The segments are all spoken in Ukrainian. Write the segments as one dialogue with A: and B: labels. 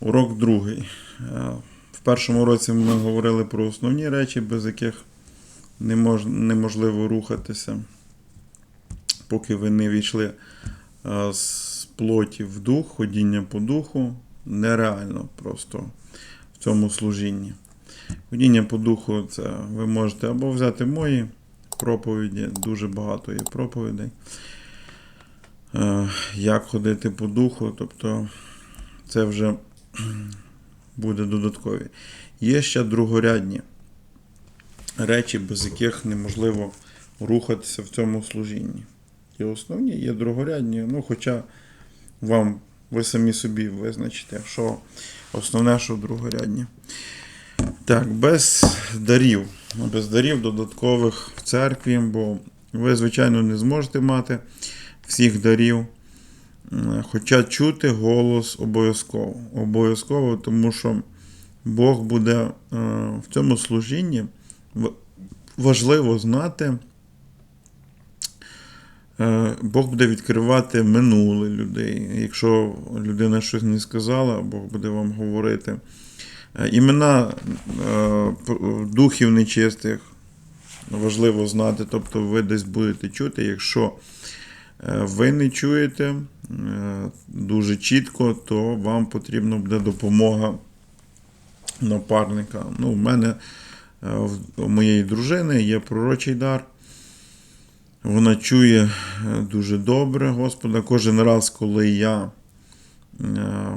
A: Урок другий. Е, В першому році ми говорили про основні речі, без яких неможливо рухатися, поки ви не війшли е, з плоті в дух, ходіння по духу. Нереально просто в цьому служінні. Ходіння по духу це ви можете або взяти мої проповіді, дуже багато є проповідей. Е, Як ходити по духу, тобто це вже буде додаткові. Є ще другорядні речі, без яких неможливо рухатися в цьому служінні. І основні є другорядні, ну, хоча вам ви самі собі визначите, що основне, що другорядні. Так, без дарів. Без дарів додаткових в церкві, бо ви, звичайно, не зможете мати всіх дарів. М, Хоча чути голос обов'язково. Обов'язково, тому що Бог буде е, в цьому служінні важливо знати. е, Бог буде відкривати минуле людей. Якщо людина щось не сказала, Бог буде вам говорити. Е, Імена е, духів нечистих важливо знати, тобто ви десь будете чути, якщо е, ви не чуєте е, дуже чітко, то вам потрібна буде допомога напарника. Ну, у мене, е, в- у моєї дружини є пророчий дар. Вона чує е, дуже добре Господа. Кожен раз, коли я е,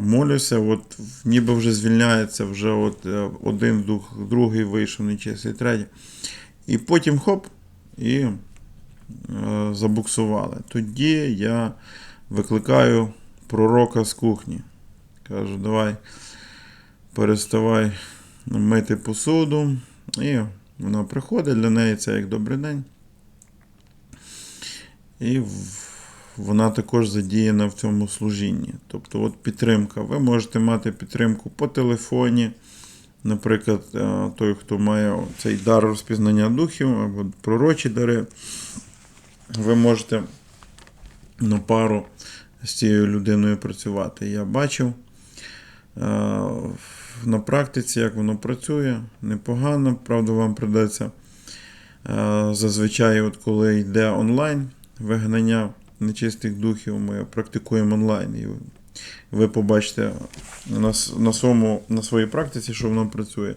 A: молюся, от ніби вже звільняється, вже от е, один дух, другий вийшов нечистий, третій. І потім хоп, і е, забуксували. Тоді я викликаю пророка з кухні. Кажу, давай переставай мити посуду. І вона приходить, для неї це як добрий день. І вона також задіяна в цьому служінні. Тобто, от підтримка. Ви можете мати підтримку по телефоні. Наприклад, е, той, хто має цей дар розпізнання духів або пророчі дари, ви можете на пару з цією людиною працювати. Я бачив е, на практиці, як воно працює, непогано. Правда, вам придеться е, зазвичай, от коли йде онлайн вигнання нечистих духів, ми практикуємо онлайн. І ви побачите на, на, своєму, на своїй практиці, що воно працює,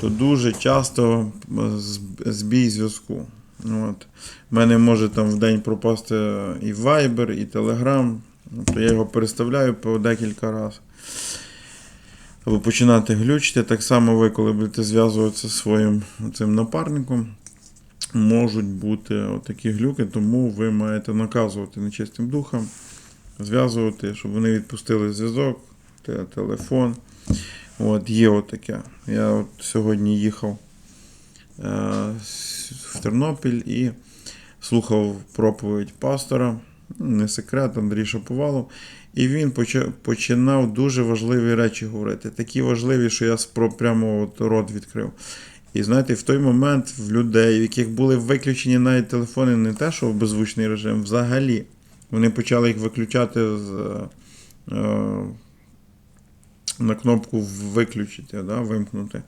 A: то дуже часто е, збій зв'язку. У мене може там в день пропасти і Viber, і Telegram, то я його переставляю по декілька разів. Або починати глючити. Так само ви, коли будете зв'язуватися зі своїм цим напарником, можуть бути такі глюки, тому ви маєте наказувати нечистим духам, зв'язувати, щоб вони відпустили зв'язок, телефон. От, є отаке. Я от сьогодні їхав е, в Тернопіль і слухав проповідь пастора, не секрет, Андрій Шаповалов. І він починав дуже важливі речі говорити. Такі важливі, що я прямо от рот відкрив. І знаєте, в той момент в людей, в яких були виключені навіть телефони, не те, що в беззвучний режим, взагалі. Вони почали їх виключати з, е, на кнопку виключити, да, вимкнути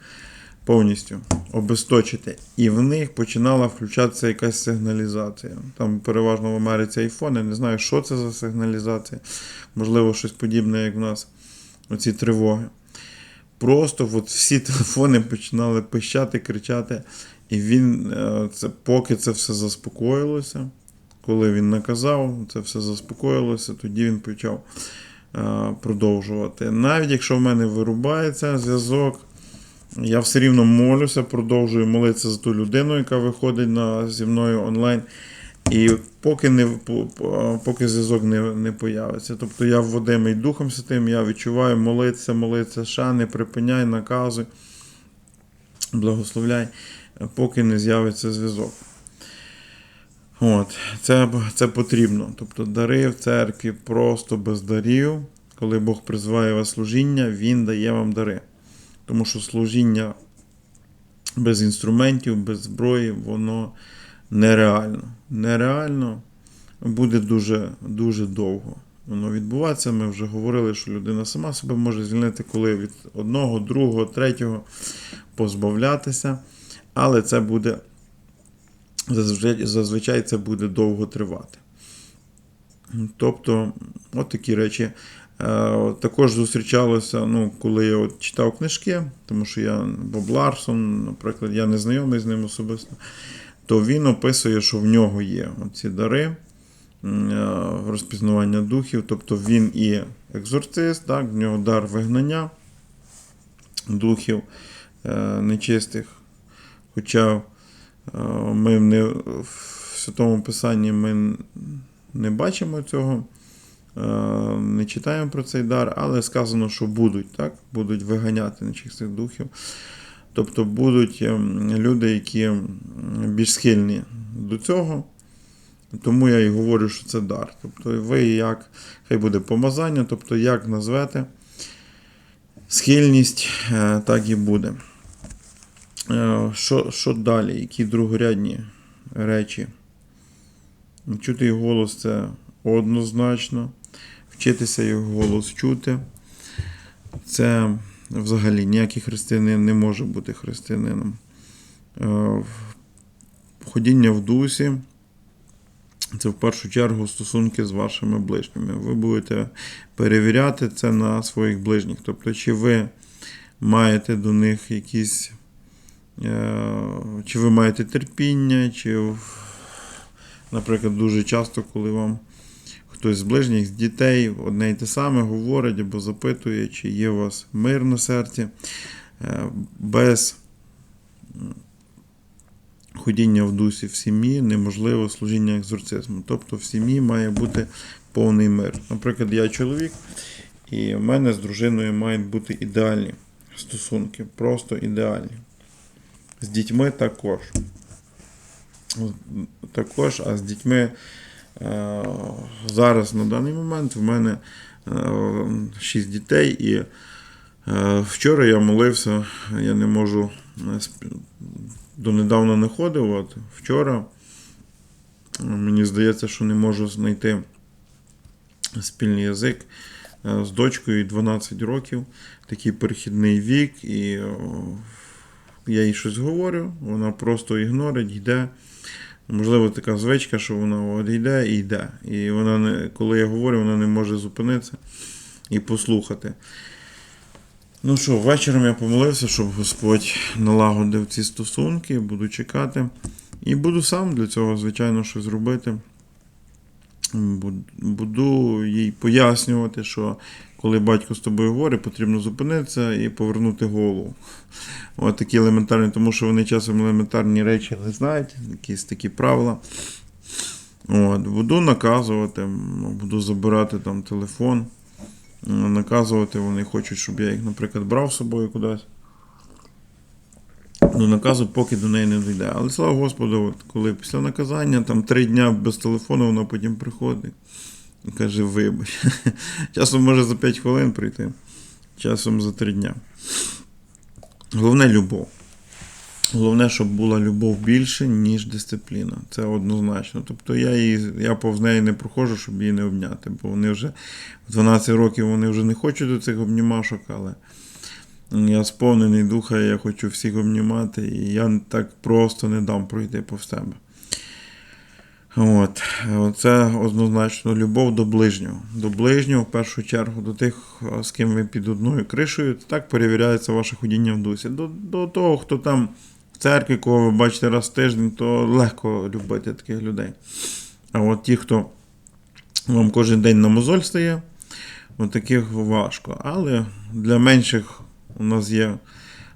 A: повністю, обесточити. І в них починала включатися якась сигналізація. Там переважно в Америці айфони, не знаю, що це за сигналізація. Можливо, щось подібне, як в нас, оці тривоги. Просто от всі телефони починали пищати, кричати. І він, е, це, поки це все заспокоїлося, коли він наказав, це все заспокоїлося, тоді він почав е, продовжувати. Навіть якщо в мене вирубається зв'язок, я все рівно молюся, продовжую молитися за ту людину, яка виходить на, зі мною онлайн. І поки не по- по- поки зв'язок не, не появиться. Тобто я вводимий Духом Святим, я відчуваю молитися, молитися, ша, не припиняй, наказуй, благословляй, поки не з'явиться зв'язок. От, це, це потрібно. Тобто дари в церкві просто без дарів. Коли Бог призиває вас служіння, Він дає вам дари. Тому що служіння без інструментів, без зброї, воно нереально. Нереально буде дуже, дуже довго. воно відбуватися. Ми вже говорили, що людина сама себе може звільнити, коли від одного, другого, третього позбавлятися. Але це буде зазвичай, зазвичай це буде довго тривати. Тобто, от такі речі. Е, Також зустрічалося, ну, коли я от читав книжки, тому що я Боб Ларсон, наприклад, я не знайомий з ним особисто, то він описує, що в нього є ці дари е, розпізнавання духів, тобто він і екзорцист, так, в нього дар вигнання духів е, нечистих. Хоча ми не, в Святому Писанні ми не бачимо цього, не читаємо про цей дар, але сказано, що будуть, так? будуть виганяти нечистих духів. Тобто будуть ем, люди, які більш схильні до цього. Тому я і говорю, що це дар. Тобто ви як, хай буде помазання, тобто як назвете схильність, е, так і буде. Е, Що, що далі? Які другорядні речі? Чути голос це однозначно. Вчитися його голос чути. Це взагалі ніякий християнин не може бути християнином. Е, Ходіння в дусі це в першу чергу стосунки з вашими ближніми. Ви будете перевіряти це на своїх ближніх. Тобто, чи ви маєте до них якісь, е, чи ви маєте терпіння, чи, наприклад, дуже часто, коли вам хтось з ближніх, з дітей одне й те саме говорить або запитує, чи є у вас мир на серці, е, без ходіння в дусі в сім'ї неможливо служіння екзорцизму. Тобто в сім'ї має бути повний мир. Наприклад, я чоловік, і в мене з дружиною мають бути ідеальні стосунки, просто ідеальні. З дітьми також. Також, а з дітьми зараз на даний момент в мене е, шість дітей, і е, вчора я молився, я не можу е, донедавна не ходив. От вчора е, мені здається, що не можу знайти спільний язик е, з дочкою 12 років, такий перехідний вік, і я їй щось говорю, вона просто ігнорить, йде. Можливо, така звичка, що вона от йде і йде. І вона не, коли я говорю, вона не може зупинитися і послухати. Ну що, вечором я помолився, щоб Господь налагодив ці стосунки, буду чекати. І буду сам для цього, звичайно, щось робити. Буд- Буду їй пояснювати, що коли батько з тобою говорить, потрібно зупинитися і повернути голову. От такі елементарні, тому що вони часом елементарні речі не знають, якісь такі правила. От, буду наказувати, буду забирати там телефон, наказувати, вони хочуть, щоб я їх, наприклад, брав з собою кудись. До наказу, поки до неї не дійде. Але слава Господу, от, коли після наказання, там три дня без телефону, вона потім приходить і каже, вибач. Часом може за 5 хвилин прийти, часом за 3 дня. Головне любов. Головне, щоб була любов більше, ніж дисципліна. Це однозначно. Тобто я її, я повз неї не проходжу, щоб її не обняти, бо вони вже в 12 років вони вже не хочуть до цих обнімашок, але я сповнений духа, я хочу всіх обнімати, і я так просто не дам пройти повз тебе. От. Це однозначно любов до ближнього. До ближнього, в першу чергу, до тих, з ким ви під одною кришею. Так перевіряється ваше ходіння в дусі. До, до того, хто там в церкві, кого ви бачите раз в тиждень, то легко любити таких людей. А от ті, хто вам кожен день на мозоль стає, от таких важко. Але для менших у нас є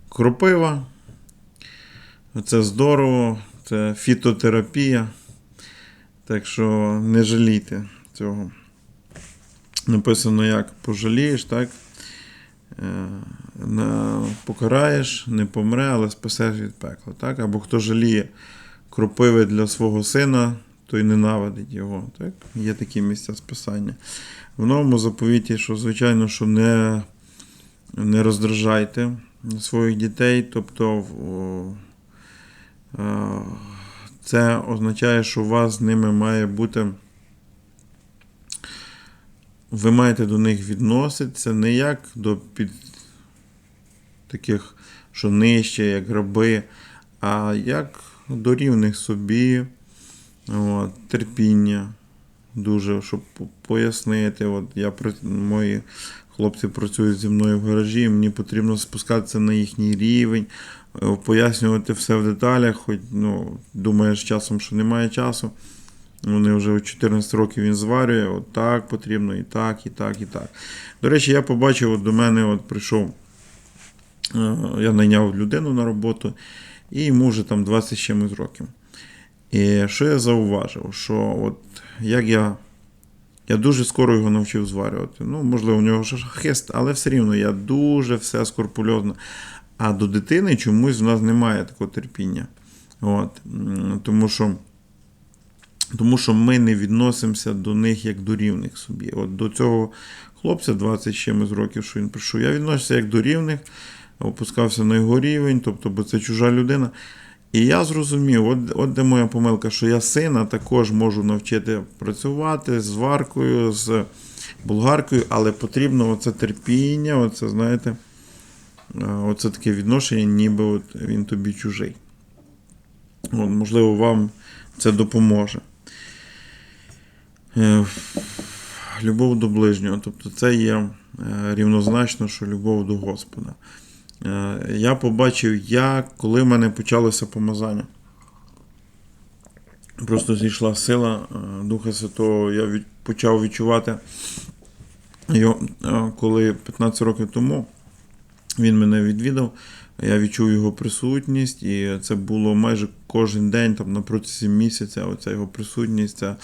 A: кропива. Це здорово, це фітотерапія. Так що не жалійте цього. Написано, як пожалієш, так? Е, Покараєш, не помре, але спасеш від пекла. Так? Або хто жаліє кропиви для свого сина, той ненавидить його. Так? Є такі місця списання. В новому заповіті, що, звичайно, що не, не роздражайте своїх дітей, тобто е, це означає, що у вас з ними має бути ви маєте до них відноситися не як до під таких, що нижче, як раби, а як до рівних собі, от, терпіння. Дуже, щоб пояснити. От я мої хлопці працюють зі мною в гаражі, мені потрібно спускатися на їхній рівень, е, пояснювати все в деталях, хоч ну, думаєш часом, що немає часу. Вони вже 14 років він зварює, от так потрібно, і так, і так, і так. До речі, я побачив, от до мене от прийшов, е, я найняв людину на роботу, і йому вже там 20 з чимось років. І що я зауважив? Що от як я. Я дуже скоро його навчив зварювати. Ну, можливо, у нього шахист, але все рівно я дуже все скорпульозно. А до дитини чомусь в нас немає такого терпіння. От. Тому що, тому що ми не відносимося до них як до рівних собі. От до цього хлопця 20 з років, що він прийшов, я відносився як до рівних, опускався на його рівень, тобто, бо це чужа людина. І я зрозумів, от, от де моя помилка, що я сина також можу навчити працювати з варкою, з болгаркою, але потрібно оце терпіння, оце, знаєте, е, оце таке відношення, ніби от він тобі чужий. От, можливо, вам це допоможе. Е, Любов до ближнього. Тобто це є е, рівнозначно, що любов до Господа. Е, Я побачив, як, коли в мене почалося помазання. Просто зійшла сила е, Духа Святого, я від, почав відчувати його, е, коли 15 років тому він мене відвідав. Я відчув його присутність, і це було майже кожен день, там на протязі місяця. Оця його присутність, це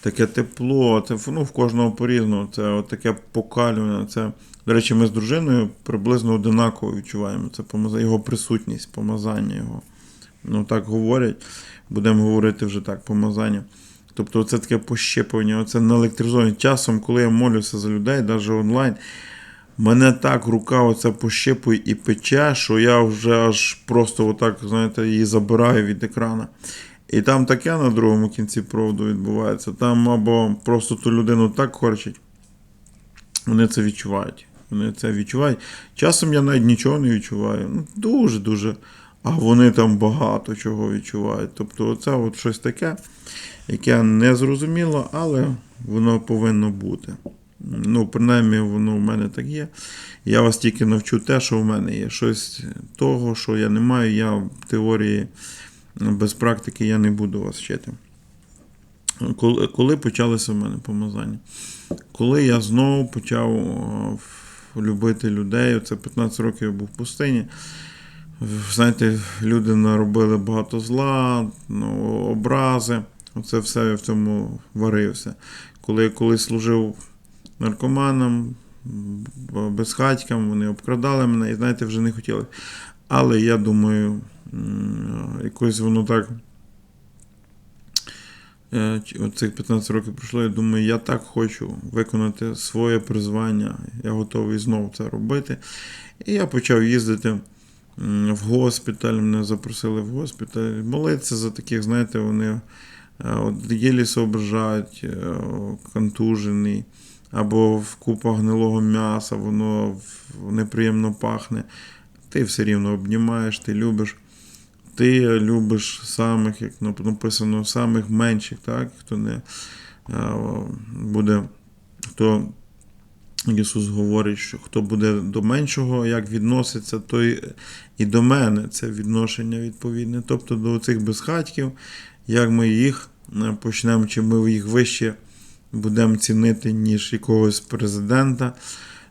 A: таке тепло, це ну, в кожного по-різному, це от таке покалювання. Це, до речі, ми з дружиною приблизно одинаково відчуваємо. Це помаза- його присутність, помазання його. Ну так говорять. Будемо говорити вже так, помазання. Тобто, це таке пощепування, це наелектризовання. Часом, коли я молюся за людей, навіть онлайн, мене так рука оця пощепує і пече, що я вже аж просто отак, знаєте, її забираю від екрана. І там таке на другому кінці проводу відбувається. Там або просто ту людину так корчить, вони це відчувають. Вони це відчувають. Часом я навіть нічого не відчуваю. Ну, дуже-дуже. А вони там багато чого відчувають. Тобто, це от щось таке, яке не зрозуміло, але воно повинно бути. Ну, принаймні, воно в мене так є. Я вас тільки навчу те, що в мене є. Щось того, що я не маю, я в теорії без практики я не буду вас вчити. Коли, коли почалося в мене помазання? Коли я знову почав любити людей, це 15 років я був в пустині. Знаєте, люди наробили багато зла, ну, образи. Оце все я в цьому варився. Коли я колись служив наркоманам, безхатькам, вони обкрадали мене і, знаєте, вже не хотіли. Але я думаю, якось воно так. е, Оцих 15 років пройшло, я думаю, я так хочу виконати своє призвання. Я готовий знову це робити. І я почав їздити в госпіталь, мене запросили в госпіталь. Молитися за таких, знаєте, вони е, от, єлі соображають, е, контужений, або в купах гнилого м'яса, воно неприємно пахне. Ти все рівно обнімаєш, ти любиш. Ти любиш самих, як написано, самих менших, так? Хто не буде, хто Ісус говорить, що хто буде до меншого, як відноситься, той і до мене це відношення відповідне. Тобто до цих безхатьків, як ми їх е, почнемо, чи ми їх вище будемо цінити, ніж якогось президента.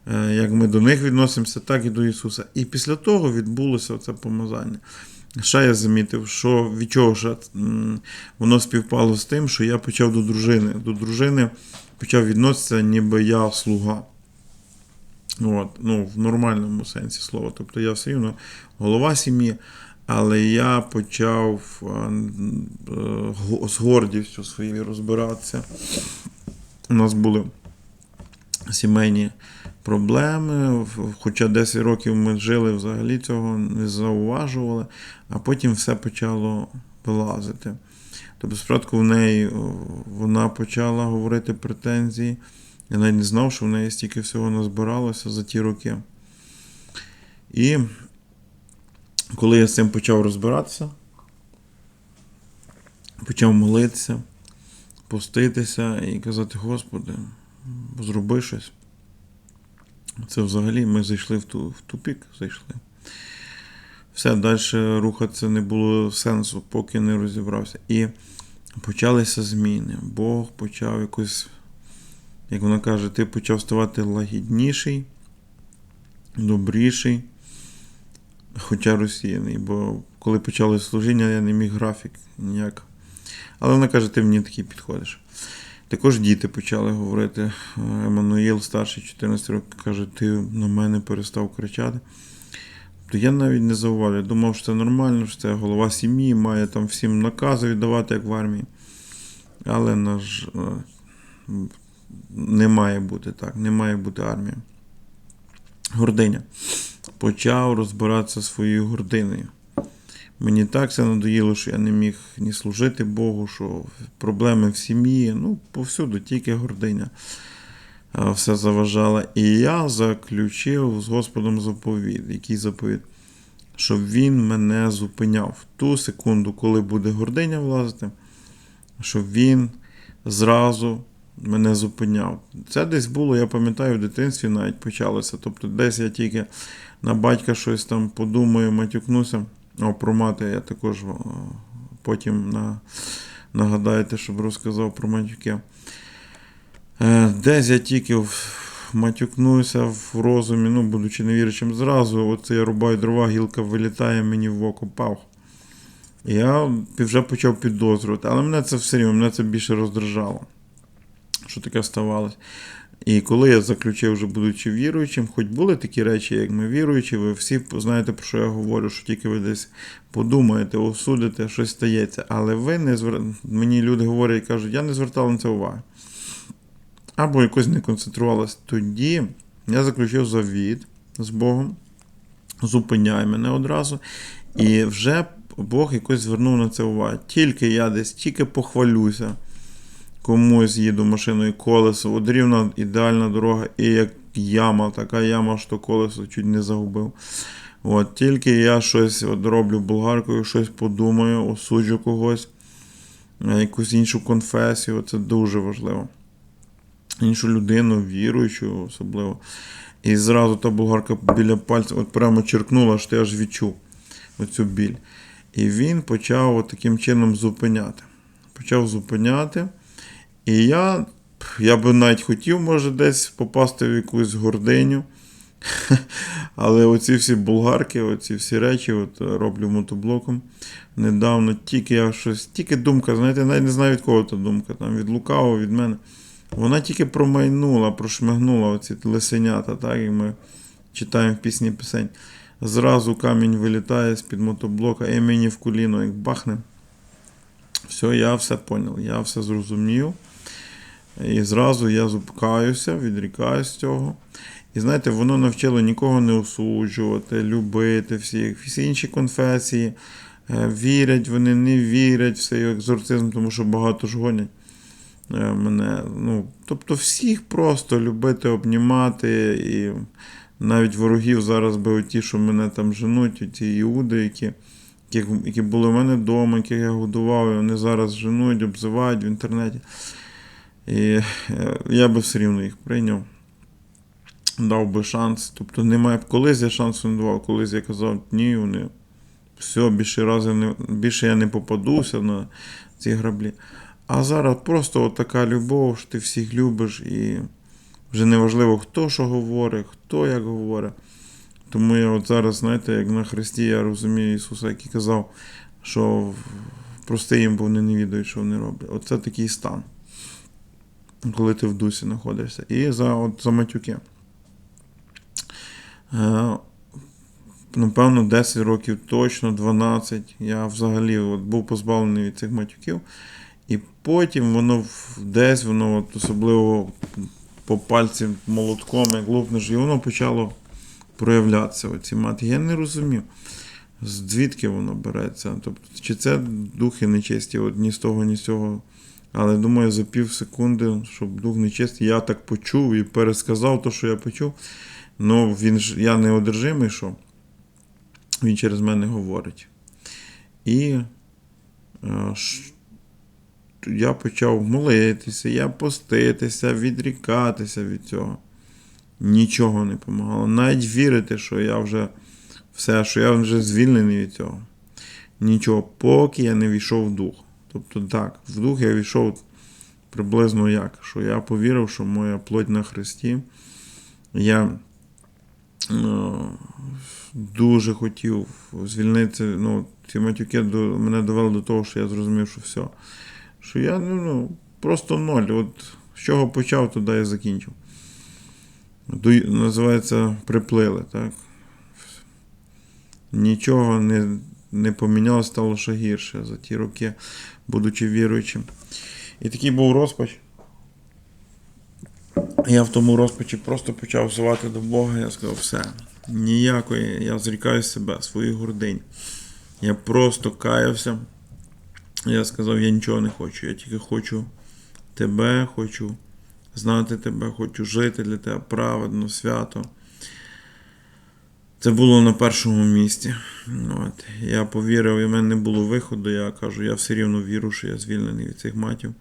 A: Е, Як ми до них відносимося, так і до Ісуса. І після того відбулося це помазання. Ще я замітив, що від чого ж воно співпало з тим, що я почав до дружини. До дружини почав відноситися, ніби я слуга. От, ну, в нормальному сенсі слова. Тобто я все рівно голова сім'ї, але я почав е, з гордістю своєю розбиратися. У нас були сімейні проблеми, хоча 10 років ми жили, взагалі цього не зауважували, а потім все почало вилазити. Тобто, спочатку в неї вона почала говорити претензії Я навіть не знав, що в неї стільки всього назбиралося за ті роки. І коли я з цим почав розбиратися, почав молитися, поститися і казати, Господи, зроби щось. Це взагалі ми зайшли в, ту, в тупік, зайшли. Все, далі рухатися не було сенсу, поки не розібрався. І почалися зміни. Бог почав якось, як вона каже, ти почав ставати лагідніший, добріший, хоча розсіяний. Бо коли почали служіння, я не міг графік ніяк. Але вона каже, ти мені такий підходиш. Також діти почали говорити. Еммануїл, старший 14 років, каже, ти на мене перестав кричати. То я навіть не зауважив. Думав, що це нормально, що це голова сім'ї, має там всім накази віддавати, як в армії. Але наш не має бути так, не має бути армія. Гординя. Почав розбиратися своєю гординою. Мені так це надоїло, що я не міг ні служити Богу, що проблеми в сім'ї, ну, повсюду, тільки гординя все заважала. І я заключив з Господом заповідь. Який заповідь? Щоб він мене зупиняв в ту секунду, коли буде гординя влазити, щоб він зразу мене зупиняв. Це десь було, я пам'ятаю, в дитинстві навіть почалося. Тобто, десь я тільки на батька щось там подумаю, матюкнуся. О, про мати я також потім на, нагадаєте, щоб розказав про матюки. Десь я тільки матюкнуся в розумі, ну, будучи невірячим, зразу оце я рубаю дрова, гілка вилітає мені в око пав. Я вже почав підозрювати, але мене це все рівно, мене це більше роздражало. Що таке ставалося? І коли я заключив, вже будучи віруючим, хоч були такі речі, як ми віруючі, ви всі знаєте, про що я говорю, що тільки ви десь подумаєте, осудите, щось стається. Але ви не звер... мені люди говорять і кажуть, я не звертав на це уваги. Або якось не концентрувалась. Тоді я заключив завіт з Богом, зупиняй мене одразу. І вже Бог якось звернув на це увагу. Тільки я десь, тільки похвалюся комусь їду машиною колесо, от рівна ідеальна дорога, і як яма, така яма, що колесо чуть не загубив. От, Тільки я щось от роблю болгаркою, щось подумаю, осуджу когось, якусь іншу конфесію, це дуже важливо. Іншу людину, віруючу, особливо. І зразу та болгарка біля пальця от прямо черкнула, що я аж відчув оцю біль. І він почав от таким чином зупиняти. Почав зупиняти. І я я би навіть хотів, може, десь попасти в якусь гординю. Але оці всі болгарки, оці всі речі от роблю мотоблоком. Недавно тільки я щось, тільки думка, знаєте, навіть не знаю від кого та думка, там від лукавого, від мене. Вона тільки промайнула, прошмигнула оці лисенята, так як ми читаємо в пісні пісень. Зразу камінь вилітає з-під мотоблока, і мені в коліно, як бахне. Все, я все поняв, я все зрозумів. І зразу я зупкаюся, відрікаюся цього. І знаєте, воно навчило нікого не осуджувати, любити всіх, всі інші конфесії. Е, вірять, вони не вірять в цей екзорцизм, тому що багато ж гонять е, мене. Ну, Тобто всіх просто любити, обнімати. І навіть ворогів зараз би ті, що мене там женуть, ті іуди, які, які були в мене вдома, яких я годував, і вони зараз женуть, обзивають в інтернеті. І е, я би все рівно їх прийняв, дав би шанс. Тобто немає колись я шансу не давав, колись я казав, ні, вони все, більше рази не, більше я не попадуся на ці граблі. А зараз просто от така любов, що ти всіх любиш, і вже не важливо, хто що говорить, хто як говорить. Тому я от зараз, знаєте, як на Христі, я розумію Ісуса, який казав, що прости їм, бо вони не відають, що вони роблять. Оце такий стан коли ти в дусі знаходишся. І за от, за матюки. Е, Напевно, 10 років точно, 12. Я взагалі от, був позбавлений від цих матюків. І потім воно десь, воно от, особливо по пальці молотком, як лупнеш, і воно почало проявлятися. Оці мати. Я не розумів, звідки воно береться. Тобто, Чи це духи нечисті, от, ні з того, ні з цього Але думаю, за пів секунди, щоб дух нечистий, я так почув і пересказав те, що я почув. Ну, він ж я не одержимий, що він через мене говорить. І е, я почав молитися, я поститися, відрікатися від цього. Нічого не допомагало. Навіть вірити, що я вже все, що я вже звільнений від цього. Нічого, поки я не війшов в дух. Тобто так, в дух я війшов приблизно як, що я повірив, що моя плоть на Христі. Я е, дуже хотів звільнитися. Ну, ці матюки до, мене довели до того, що я зрозумів, що все. Що я ну, ну, просто ноль. От з чого почав, туди і закінчив. Називається приплили, так? Нічого не, не помінялося, стало ще гірше за ті роки, будучи віруючим. І такий був розпач. Я в тому розпачі просто почав взивати до Бога. Я сказав, все, ніякої, я зрікаю себе, свою гординь. Я просто каявся. Я сказав, я нічого не хочу. Я тільки хочу тебе, хочу знати тебе, хочу жити для тебе праведно, свято. Це було на першому місці. От. Я повірив, і в мене не було виходу. Я кажу, я все рівно вірю, що я звільнений від цих матів.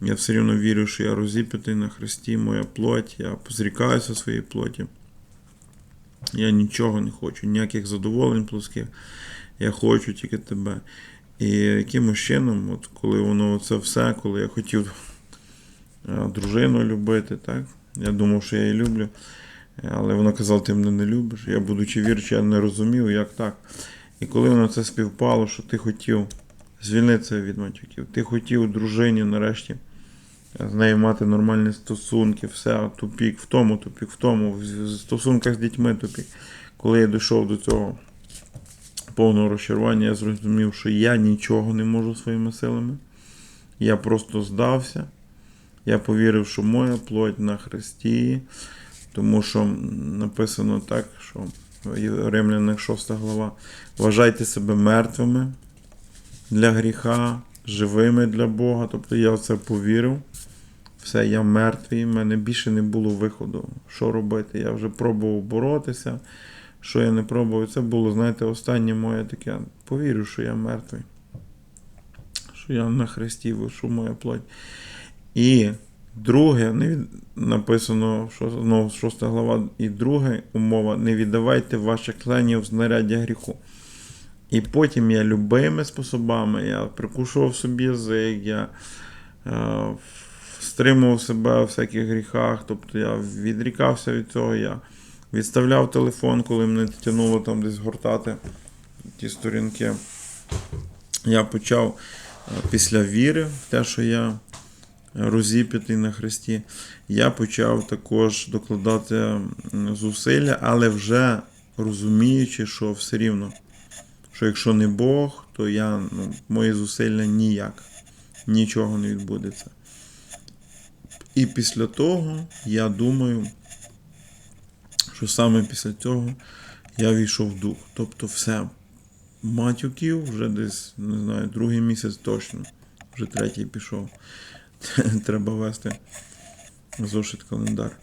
A: Я все рівно вірю, що я розіп'ятий на Христі, моя плоть, я позрікаюся своєї плоті. Я нічого не хочу, ніяких задоволень плоских. Я хочу тільки тебе. І якимось чином, от коли воно це все, коли я хотів дружину любити, так? Я думав, що я її люблю. Але вона казала, ти мене не любиш. Я, будучи вірчий, я не розумів, як так. І коли воно це співпало, що ти хотів звільнитися від матюків, ти хотів дружині нарешті з нею мати нормальні стосунки, все, тупік в тому, тупік в тому, в стосунках з дітьми тупік. Коли я дійшов до цього повного розчарування, я зрозумів, що я нічого не можу своїми силами. Я просто здався. Я повірив, що моя плоть на Христі, тому що написано так, що Римлянах 6 глава. Вважайте себе мертвими для гріха, живими для Бога. Тобто я в це повірив. Все, я мертвий, в мене більше не було виходу. Що робити? Я вже пробував боротися. Що я не пробував, це було, знаєте, останнє моє таке. Повірю, що я мертвий. Що я на хресті вишу моя плоть. І друге, не від... написано, що ну, 6 глава, і друга умова: не віддавайте ваших членів знаряддя гріху. І потім я любими способами, я прикушував собі язик, я е, стримував себе у всяких гріхах, тобто я відрікався від цього, я відставляв телефон, коли мене тянуло там десь гортати ті сторінки. Я почав е, після віри в те, що я розіп'ятий на Христі, я почав також докладати зусилля, але вже розуміючи, що все рівно, що якщо не Бог, то я, ну, мої зусилля ніяк, нічого не відбудеться. І після того я думаю, що саме після цього я війшов в дух. Тобто все. Матюків вже десь, не знаю, другий місяць точно. Вже третій пішов. Треба вести зошит календар.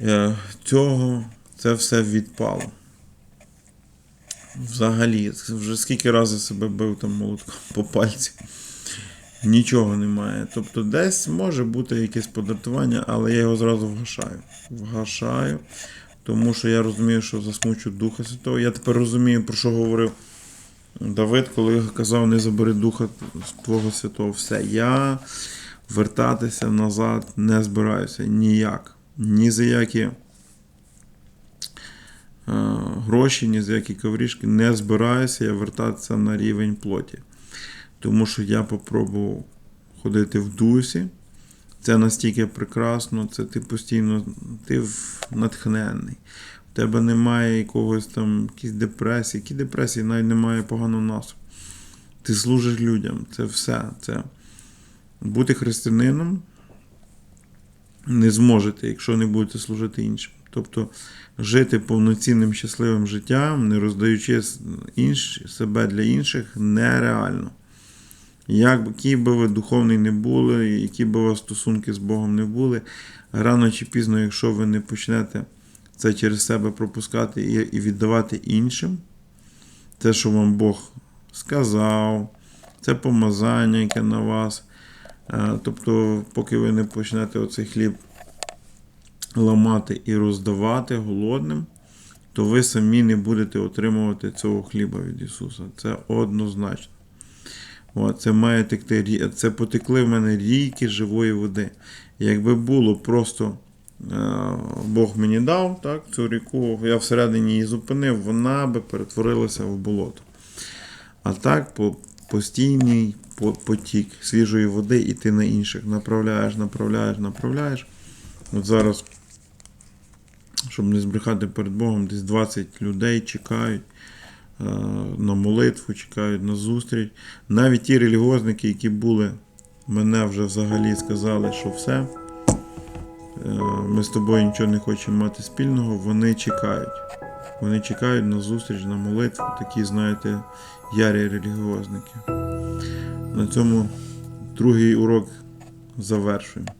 A: Е, Цього це все відпало. Взагалі, вже скільки разів себе бив там молотком по пальці. Нічого немає. Тобто десь може бути якесь подратування, але я його зразу вгашаю. Вгашаю, тому що я розумію, що засмучу Духа Святого. Я тепер розумію, про що говорив Давид, коли казав, не забери Духа Твого Святого. Все. Я вертатися назад не збираюся ніяк. Ні за які е, гроші, ні за які коврішки не збираюся я вертатися на рівень плоті. Тому що я попробував ходити в дусі. Це настільки прекрасно, це ти постійно ти натхненний. У тебе немає якогось там якісь депресії. Які депресії навіть немає поганого настрою. Ти служиш людям. Це все. Це бути християнином не зможете, якщо не будете служити іншим. Тобто жити повноцінним щасливим життям, не роздаючи інш, себе для інших, нереально. Як, які би ви духовний не були, які би у вас стосунки з Богом не були, рано чи пізно, якщо ви не почнете це через себе пропускати і віддавати іншим, те, що вам Бог сказав, це помазання, яке на вас. Е, Тобто, поки ви не почнете оцей хліб ламати і роздавати голодним, то ви самі не будете отримувати цього хліба від Ісуса. Це однозначно. Це має текти, це потекли в мене ріки живої води. Якби було просто е, Бог мені дав так, цю ріку, я всередині її зупинив, вона би перетворилася в болото. А так, по постійний по- потік свіжої води, і ти на інших направляєш, направляєш, направляєш. От зараз, щоб не збрехати перед Богом, десь 20 людей чекають е, на молитву, чекають на зустріч. Навіть ті релігіозники, які були, мене вже взагалі сказали, що все. е, Ми з тобою нічого не хочемо мати спільного, вони чекають. Вони чекають на зустріч, на молитву, такі, знаєте, ярі релігіозники. На цьому другий урок завершуємо.